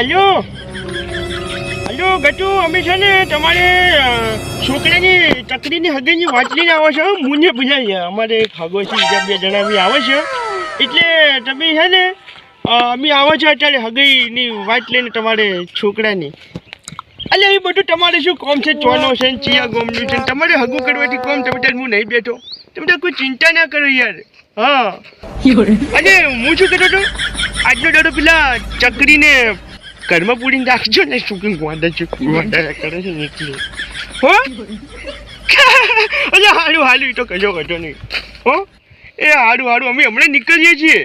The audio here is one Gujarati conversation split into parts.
હલ્યો હલ્યો ગટુ અમે છે ને તમારે છોકરાની ચકરીની હગીની વાત લઈને આવો છો. મુને ભૂલાઈ અમારે છે બીજા બે જણા બી આવે છે. એટલે તમે છે ને અમે આવો છો અત્યારે હગઈની વાત લઈને તમારે છોકરાની. એટલે એ બધું તમારે શું કોમ છે? ચોનો છે ને ચિયા ગોમનું છે તમારે હગું કરવાથી કોમ તમે ત્યારે હું નહીં બેઠો. તમે તાર કોઈ ચિંતા ના કરો યાર. હા. અને હું શું કહેતો હતો? આજનો દાડો પેલા ચકરીને ઘરમાં પૂરી રાખજો ને, શું કેમ ગોંડા છે? ગોંડા કરે છે ને હો? અરે હાડું એ તો કજો કજો નહીં. હો? એ હાડું હાડું અમે હમણાં નીકળીએ છીએ.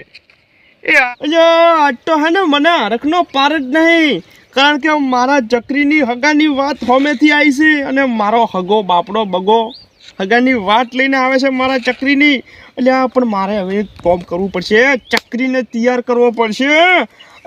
એ અરે આજ તો હે ને મને હરખનો પાર જ નહીં. કારણ કે મારા ચકરીની હગાની વાત હોમેથી આવી છે અને મારો હગો, બાપડો, બગો હગાની વાત લઈને આવે છે મારા ચકરીની એટલે પણ મારે હવે એક કોમ કરવું પડશે. ચકરીને તૈયાર કરવો પડશે.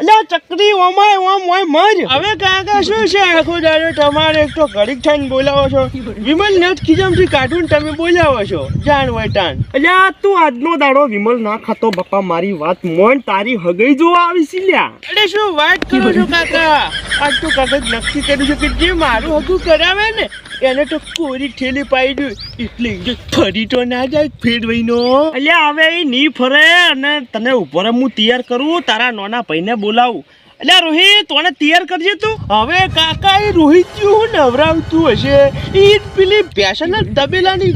એટલે ચકરી ઓમાય ઓમ ઓય મજ હવે કાકા શું છે? આખો દાડો તમારે એક તો ઘડીક થઈને બોલાવો છો. વિમલ ને ખીજમથી કાઢું તમે બોલાવો છો. જાણ હોય ટાણ એટલે તું આજનો દાડો વિમલ ના ખાતો બાપા મારી વાત મોન તારી હગઈ જોવા આવી છે લ્યા. અરે શું વાત કરો છો કાકા? આજ તો કાકા નક્કી કર્યું છે કે જે મારું હગું કરાવે ને એને તો કોરી ઠેલી પાઈ દઉં. એટલે જો ફરી તો ના જાય ફેરવાઈનો એટલે હવે એ નહીં ફરે અને તને ઉપર હું તૈયાર કરું તારા નાના ભાઈને બોલાવું. એટલે રોહિત તોને તૈયાર કરજે તું. હવે કાકા એ રોહિત જેવું નવરાવતું હશે. એ પેલી પેશન તબેલાની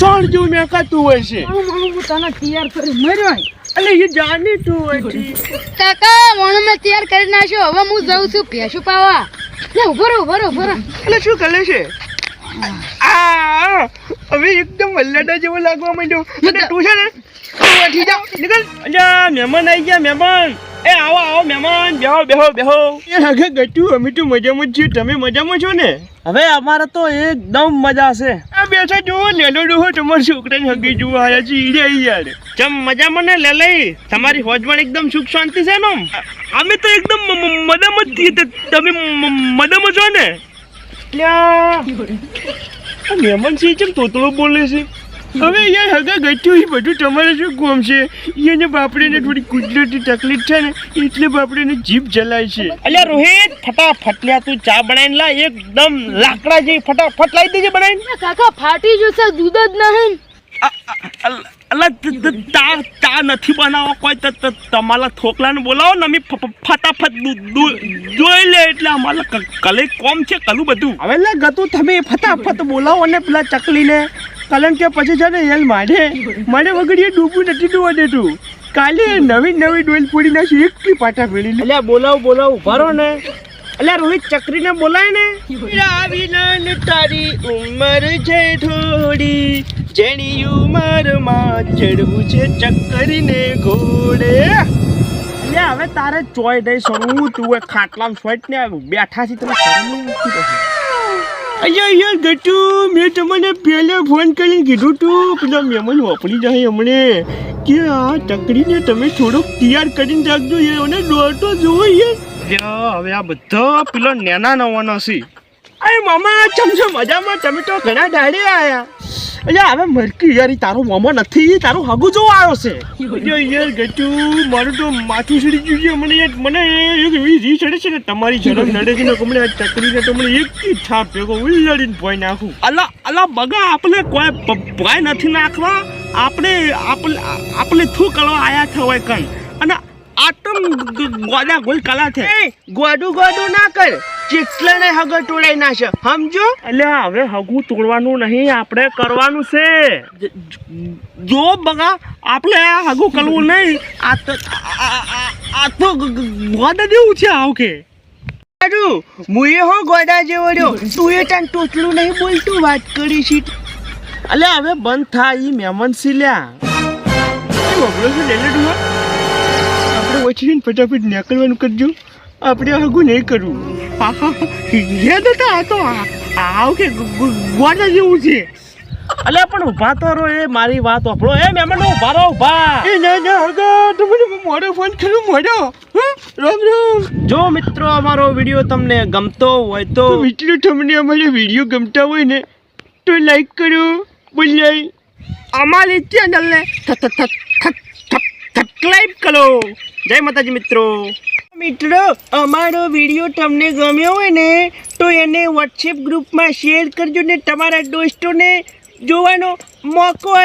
સોણ જેવું મેકાતું હશે. હું તને તૈયાર કરી મર્યો એટલે એ જાણી તું હોય કાકા મોણો મેં તૈયાર કરી નાખ્યો. હવે હું જાઉં છું ભેંસું પાવા. લે ઊભો રહો ઊભો રહો ઊભો રહો. એટલે શું કરે છે? આ હવે એકદમ વલ્લાડા જેવો લાગવા માંડ્યો. તું છે ને તું ઉઠી જા. નીકળ. અલ્યા મહેમાન આવી ગયા મહેમાન. એ આવો આવો મહેમાન બેહો બેહો બેહો. એ હગે ગટુ અમે તો મજામાં જ છીએ. તમે મજામાં છો ને? હવે અમારે તો એકદમ મજા છે આ બેઠા જુઓ લેલો ડોહો તમારા છોકરાને હગી જુઓ આયા છે ઈ રહ્યા યાર. ચમ મજામાં ને લે લઈ તમારી હોજમાં એકદમ સુખ શાંતિ છે ને અમે તો એકદમ મજામાં છીએ. તમે મજામાં છો ને? મહેમાન છે ચમ તોતળો બોલે છે? હવે યાર હગા ગઠ્યું એ બધું તમારે શું કોમ છે? એને બાપડેને થોડી કુદરતી તકલીફ છે ને એટલે બાપડેને જીભ જલાય છે. અલ્યા રોહિત ફટાફટ લ્યા તું ચા બનાવીને લા એકદમ લાકડા જેવી ફટાફટ લાવી દેજે બનાવીને. કાકા ફાટી જશે દૂધ જ નહીં. અલા તા તા નથી બનાવવા કોઈ તો તો તમારા થોકલાને બોલાવો ને અમે ફટાફટ જોઈ લે એટલે અમારા કલે કોમ છે કલું બધું. હવે લે ગતું તમે ફટાફટ બોલાવો ને પેલા ચકલીને. કારણ કે પછી છે ને યાર મારે. મારે વગર એ ડૂબું નથી ડૂબવા દેતું. કાલે નવી નવી ડોલ પૂરી નાખી એક પાટા ફેરી એટલે બોલાવો બોલાવ ઉભારો ને. એટલે રોહિત ચક્રીને બોલાય ને. રાવીના તારી ઉંમર છે થોડી જેની ઉંમરમાં ચડવું છે ચક્કરીને ઘોડે. એટલે હવે તારે ચોય દઈશ હું તું એ ખાટલામાં સ્વેટ ને બેઠા છે તમે અહીંયા યાર ગટુ મેં તમને પહેલાં ફોન કરીને કીધું તું પેલા મહેમાન વાપરી જાય હમણે. કે આ ચકરીને તમે થોડોક તૈયાર કરીને રાખજો એને દોડતો જોવો યાર. હવે આ બધા પેલા નેના નવાનો છે. અરે મામા ચમચો મજામાં? તમે તો ઘણા દાડે આયા. એટલે હવે મરકી યાર તારો મોમો નથી તારો હગુ જો આવ્યો છે. યાર ગટુ મારું તો માથું સડી ગયું છે મને યાર મને એક એવી રી ચડે છે ને તમારી ઝડપ નડે છે ને કે આ ચકરીને તો મને એક કી છાપ ભેગો ઉલ્લાડીને ભોય નાખું. અલા અલા બગા આપણે કોઈ ભોય નથી નાખવા. આપણે આપણે આપણે થૂ કરવા આયા છે હોય કણ અને આટમ ગોડા ગોલ કલા છે. ગોડું ગોડું ના કર. ચિક્સલાને હગો તોડાઈ નાખે સમજો? એટલે હવે હગું તોડવાનું નહીં આપણે કરવાનું છે. જ- બગા આપણે આ હગું કરવું નહીં આ તો આ- તો ગોદા દેવું છે આવું કે. મુએ હો ગોડા જેવો રહ્યો. તું એ ટાઈમ ટોટલું નહીં બોલતું વાત કરી છે એટલે હવે બંધ થાય એ મહેમાન લેલે ડુઆ આપણે વચીને ફટાફટ નીકળવાનું કરજો. આપણે હગું નહીં કરવું. યાદ હતા આ તો આવ કે ગોડા જેવું છે. અલે પણ ઊભા તો રહો એ મારી વાત આપણો એ મહેમાન ઊભા રહો ઊભા. એ ના ના હગા તમને મોડો ફોન કરું મોડો. રામ રામ. જો મિત્રો અમારો વીડિયો તમને ગમતો હોય તો મિત્રો તમને અમારો વીડિયો ગમતા હોય ને તો લાઈક કરો બોલાય. અમારી ચેનલને સબસ્ક્રાઇબ કરો. જય માતાજી મિત્રો. મિત્રો, અમારો વીડિયો તમને ગમ્યો હોય ને, તો એને વોટ્સએપ ગ્રુપમાં શેર કરજો ને તમારા દોસ્તોને જોવાનો મોકો